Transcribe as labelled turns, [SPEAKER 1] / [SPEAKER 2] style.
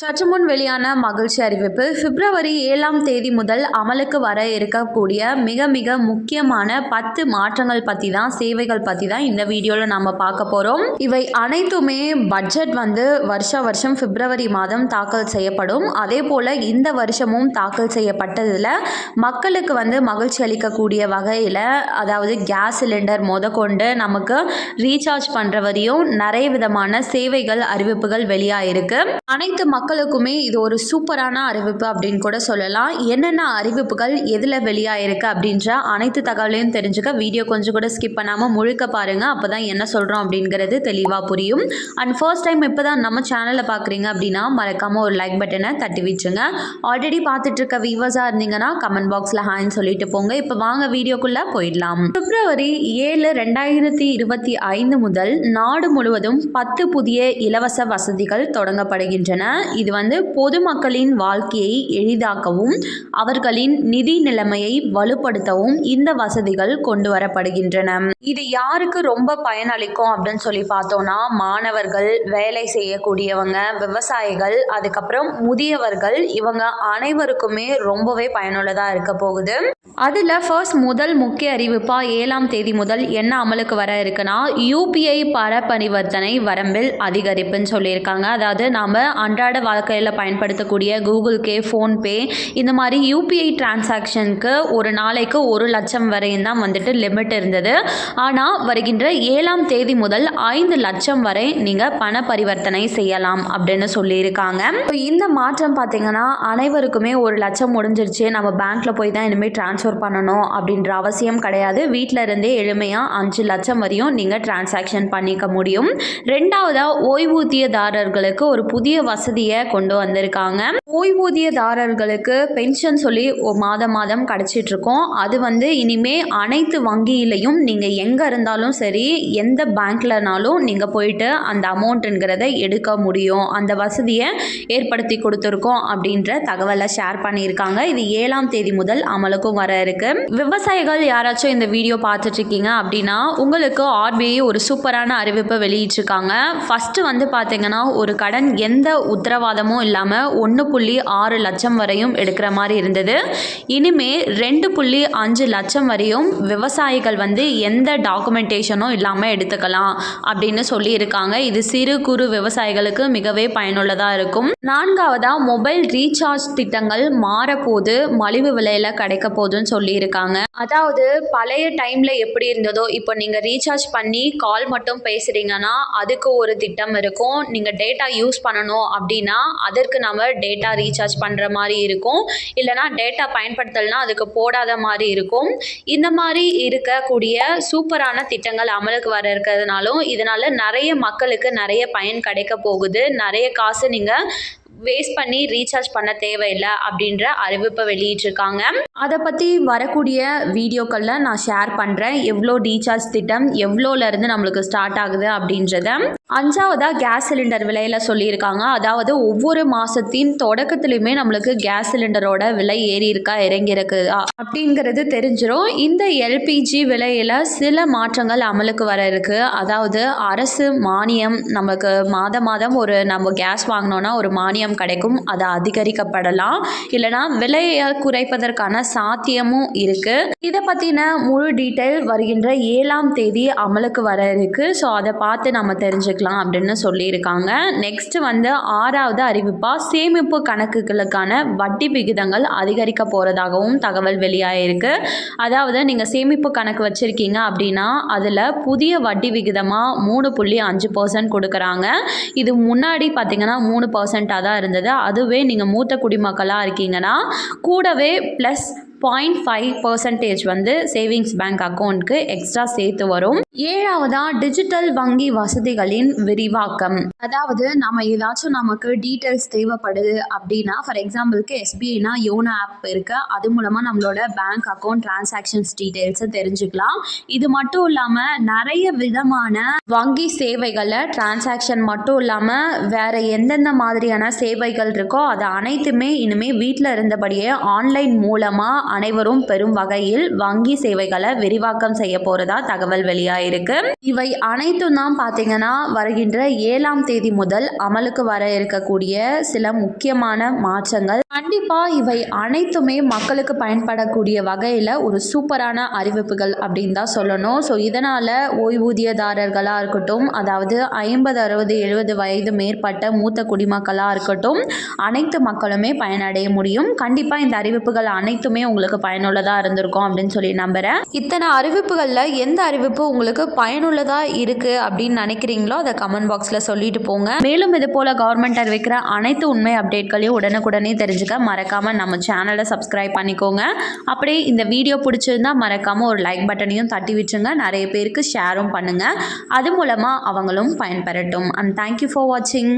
[SPEAKER 1] சற்று முன் வெளியான மகிழ்ச்சி அறிவிப்பு பிப்ரவரி ஏழாம் தேதி முதல் அமலுக்கு வர இருக்கக்கூடிய மிக மிக முக்கியமான பத்து மாற்றங்கள் பற்றி தான் சேவைகள் பற்றி தான் இந்த வீடியோவில் நாம் பார்க்க போகிறோம் இவை அனைத்துமே பட்ஜெட் வந்து வருஷ வருஷம் பிப்ரவரி மாதம் தாக்கல் செய்யப்படும். அதே போல் இந்த வருஷமும் தாக்கல் செய்யப்பட்டதில் மக்களுக்கு வந்து மகிழ்ச்சி அளிக்கக்கூடிய வகையில் அதாவது கேஸ் சிலிண்டர் முதற்கொண்டு நமக்கு ரீசார்ஜ் பண்ணுற வரையும் நிறைய விதமான சேவைகள் அறிவிப்புகள் வெளியாக இருக்குது அனைத்து மக்களுக்குமே இது ஒரு சூப்பரான அறிவிப்பு அப்படின்னு கூட சொல்லலாம். என்னென்ன அறிவிப்புகள் எதில் வெளியாயிருக்கு அப்படின்ற அனைத்து தகவலையும் தெரிஞ்சுக்க வீடியோ கொஞ்சம் கூட ஸ்கிப் பண்ணாமல் முழுக்க பாருங்கள் அப்போ தான் என்ன சொல்கிறோம் அப்படிங்கிறது தெளிவாக புரியும். அண்ட் ஃபர்ஸ்ட் டைம் இப்போ தான் நம்ம சேனலை பார்க்குறீங்க அப்படின்னா மறக்காமல் ஒரு லைக் பட்டனை தட்டி வச்சுங்க. ஆல்ரெடி பார்த்துட்டு இருக்க வியூவர்ஸாக இருந்தீங்கன்னா கமெண்ட் பாக்ஸில் ஹாய்னு சொல்லிட்டு போங்க. இப்போ வாங்க வீடியோக்குள்ளே போயிடலாம். பிப்ரவரி ஏழு ரெண்டாயிரத்தி இருபத்தி ஐந்து முதல் நாடு முழுவதும் பத்து புதிய இலவச வசதிகள் தொடங்கப்படுகின்றன. இது வந்து பொதுமக்களின் வாழ்க்கையை எளிதாக்கவும் அவர்களின் நிதி நிலைமையை வலுப்படுத்தவும் இந்த வசதிகள் கொண்டு வரப்படுகின்றன இது யாருக்கு ரொம்ப பயனளிக்கும் அப்படின்னு சொல்லி பார்த்தோம்னா மாணவர்கள் வேலை செய்யக்கூடியவங்க விவசாயிகள் அதுக்கப்புறம் முதியவர்கள் இவங்க அனைவருக்குமே ரொம்பவே பயனுள்ளதாக இருக்க போகுது. அதில் ஃபர்ஸ்ட் முதல் முக்கிய அறிவிப்பாக ஏழாம் தேதி முதல் என்ன அமலுக்கு வர இருக்குன்னா யூபிஐ பர பரிவர்த்தனை வரம்பில் அதிகரிப்புன்னு சொல்லியிருக்காங்க. அதாவது நாம் அன்றாட வாழ்க்கையில் பயன்படுத்தக்கூடிய கூகுள் பே ஃபோன்பே இந்த மாதிரி யூபிஐ டிரான்சாக்ஷனுக்கு ஒரு நாளைக்கு ஒரு லட்சம் வரையும் தான் வந்துட்டு லிமிட் இருந்தது. ஆனால் வருகின்ற ஏழாம் தேதி முதல் ஐந்து லட்சம் வரை நீங்கள் பண பரிவர்த்தனை செய்யலாம் அப்படின்னு சொல்லியிருக்காங்க. இப்போ இந்த மாற்றம் பார்த்தீங்கன்னா அனைவருக்குமே ஒரு லட்சம் முடிஞ்சிருச்சு. நம்ம பேங்க்கில் போய் தான் இனிமேல் ட்ரான்ஸ்ஃபர் பண்ணணும் அப்படின்ற அவசியம் கிடையாது. வீட்டில் இருந்தே எளிமையாக அஞ்சு லட்சம் வரையும் நீங்கள் டிரான்சாக்ஷன் பண்ணிக்க முடியும். ரெண்டாவதாக ஓய்வூதியதாரர்களுக்கு ஒரு புதிய வசதியை கொண்டு வந்திருக்காங்க. ஓய்வூதியதாரர்களுக்கு பென்ஷன் சொல்லி மாதம் மாதம் கிடைச்சிட்டு இருக்கோம் அது வந்து இனிமே அனைத்து வங்கியிலையும் நீங்கள் எங்கே இருந்தாலும் சரி எந்த பேங்க்லனாலும் நீங்கள் போயிட்டு அந்த அமௌண்ட்டுங்கிறத எடுக்க முடியும். அந்த வசதியை ஏற்படுத்தி கொடுத்துருக்கோம் அப்படின்ற தகவலை ஷேர் பண்ணியிருக்காங்க. இது ஏழாம் தேதி முதல் அமலுக்கும் வர இருக்கு. விவசாயிகள் யாராச்சும் இந்த வீடியோ பார்த்துட்டு இருக்கீங்க அப்படின்னா உங்களுக்கு ஆர்பிஐ ஒரு சூப்பரான அறிவிப்பை வெளியிட்டிருக்காங்க ஃபஸ்ட்டு வந்து பார்த்தீங்கன்னா ஒரு கடன் எந்த உத்தரவாதமும் இல்லாமல் ஒன்று புள்ளி ஆறு லட்சம் வரையும் எடுக்கிற மாதிரி இருந்தது. இனிமே ரெண்டு புள்ளி அஞ்சு லட்சம் வரையும் விவசாயிகள் வந்து எந்த டாக்குமெண்டேஷனும் இல்லாமல் எடுத்துக்கலாம் அப்படின்னு சொல்லியிருக்காங்க. இது சிறு குறு விவசாயிகளுக்கு மிகவே பயனுள்ளதாக இருக்கும். நான்காவதாக மொபைல் ரீசார்ஜ் திட்டங்கள் மாறப்போது மலிவு விலையில் கிடைக்க போதுன்னு சொல்லியிருக்காங்க. அதாவது பழைய டைமில் எப்படி இருந்ததோ இப்போ நீங்கள் ரீசார்ஜ் பண்ணி கால் மட்டும் பேசுகிறீங்கன்னா அதுக்கு ஒரு திட்டம் இருக்கும். நீங்கள் டேட்டா யூஸ் பண்ணணும் அப்படின்னா அதற்கு நம்ம டேட்டா ரீசார்ஜ் பண்ணுற மாதிரி இருக்கும். இல்லைனா டேட்டா பயன்படுத்தலைனா அதுக்கு போடாத மாதிரி இருக்கும். இந்த மாதிரி இருக்கக்கூடிய சூப்பரான திட்டங்கள் அமலுக்கு வர இருக்கிறதுனாலும் இதனால் நிறைய மக்களுக்கு நிறைய பயன் கிடைக்க போகுது. நிறைய காசு நீங்கள் வேஸ்ட் பண்ணி ரீசார்ஜ் பண்ண தேவையில்லை அப்படின்ற அறிவிப்பை வெளியிட்டிருக்காங்க. அதை பற்றி வரக்கூடிய வீடியோக்களில் நான் ஷேர் பண்ணுறேன் எவ்வளோ ரீசார்ஜ் திட்டம் எவ்வளோலேருந்து நம்மளுக்கு ஸ்டார்ட் ஆகுது அப்படின்றத. அஞ்சாவதாக கேஸ் சிலிண்டர் விலையில் சொல்லியிருக்காங்க. அதாவது ஒவ்வொரு மாதத்தின் தொடக்கத்துலையுமே நம்மளுக்கு கேஸ் சிலிண்டரோட விலை ஏறி இருக்கா இறங்கி இருக்குதா அப்படிங்கிறது தெரிஞ்சிடும் இந்த எல்பிஜி விலையில் சில மாற்றங்கள் அமலுக்கு வர இருக்கு. அதாவது அரசு மானியம் நமக்கு மாதம் மாதம் ஒரு நம்ம கேஸ் வாங்கினோன்னா ஒரு மானியம் கிடைக்கும். அது அதிகரிக்கப்படலாம். இல்லைனா விலையை குறைப்பதற்கான சாத்தியமும் இருக்குது இதை பற்றின முழு டீட்டெயில் வருகின்ற ஏழாம் தேதி அமலுக்கு வர இருக்குது ஸோ அதை பார்த்து நம்ம தெரிஞ்சுக்கலாம். அப்படின்னு சொல்லியிருக்காங்க. நெக்ஸ்ட் வந்து ஆறாவது அறிவிப்பா சேமிப்பு கணக்குகளுக்கான வட்டி விகிதங்கள் அதிகரிக்க போகிறதாகவும் தகவல் வெளியாயிருக்கு. அதாவது நீங்கள் சேமிப்பு கணக்கு வச்சுருக்கீங்க அப்படின்னா அதில் புதிய வட்டி விகிதமாக மூணு புள்ளி அஞ்சு பர்சன்ட் கொடுக்குறாங்க. இது முன்னாடி பார்த்தீங்கன்னா மூணு பர்சண்ட்டாக தான் இருந்தது. அதுவே நீங்கள் மூத்த குடிமக்களாக இருக்கீங்கன்னா கூடவே ப்ளஸ் பாயிண்ட் ஃபைவ் பர்சன்டேஜ் வந்து சேவிங்ஸ் பேங்க் அக்கௌண்ட்க்கு எக்ஸ்ட்ரா சேர்த்து வரும். ஏழாவதா டிஜிட்டல் வங்கி வசதிகளின் விரிவாக்கம். அதாவது நம்ம ஏதாச்சும் நமக்கு டீட்டெயில்ஸ் தேவைப்படுது அப்படின்னா ஃபார் எக்ஸாம்பிளுக்கு எஸ்பிஐனா யோனோ ஆப் இருக்குது அது மூலமாக நம்மளோட பேங்க் அக்கௌண்ட் டிரான்சாக்ஷன்ஸ் டீட்டெயில்ஸை தெரிஞ்சுக்கலாம். இது மட்டும் இல்லாமல் நிறைய விதமான வங்கி சேவைகளை டிரான்சாக்ஷன் மட்டும் இல்லாமல் வேறு எந்தெந்த மாதிரியான சேவைகள் இருக்கோ அது அனைத்துமே இனிமேல் வீட்டில் இருந்தபடியே ஆன்லைன் மூலமாக அனைவரும் பெறும் வகையில் வங்கி சேவைகளை விரிவாக்கம் செய்ய போகிறதா தகவல் வெளியாயிருக்கு இவை அனைத்தும் தான் பார்த்தீங்கன்னா வருகின்ற ஏழாம் தேதி முதல் அமலுக்கு வர இருக்கக்கூடிய சில முக்கியமான மாற்றங்கள். கண்டிப்பாக இவை அனைத்துமே மக்களுக்கு பயன்படக்கூடிய வகையில் ஒரு சூப்பரான அறிவிப்புகள் அப்படின்னு தான் சொல்லணும். ஸோ இதனால் ஓய்வூதியதாரர்களாக இருக்கட்டும் அதாவது ஐம்பது அறுபது எழுபது வயது மேற்பட்ட மூத்த குடிமக்களாக இருக்கட்டும் அனைத்து மக்களுமே பயனடைய முடியும். கண்டிப்பாக இந்த அறிவிப்புகள் அனைத்துமே உங்களுக்கு பயனுள்ளதாக இருந்திருக்கும் அப்படின்னு சொல்லி நம்புகிறேன் இத்தனை அறிவிப்புகளில் எந்த அறிவிப்பு உங்களுக்கு பயனுள்ளதாக இருக்குது அப்படின்னு நினைக்கிறீங்களோ அதை கமெண்ட் பாக்ஸில் சொல்லிட்டு போங்க. மேலும் இது போல் கவர்மெண்ட் அறிவிக்கிற அனைத்து உண்மை அப்டேட்களையும் உடனுக்குடனே தெரிஞ்சுக்க மறக்காமல் நம்ம சேனலை சப்ஸ்கிரைப் பண்ணிக்கோங்க. அப்படியே இந்த வீடியோ பிடிச்சிருந்தா மறக்காமல் ஒரு லைக் பட்டனையும் தட்டி விட்டுருங்க. நிறைய பேருக்கு ஷேரும் பண்ணுங்கள் அது மூலமாக அவங்களும் பயன்பெறட்டும். அண்ட் தேங்க்யூ ஃபார் வாட்சிங்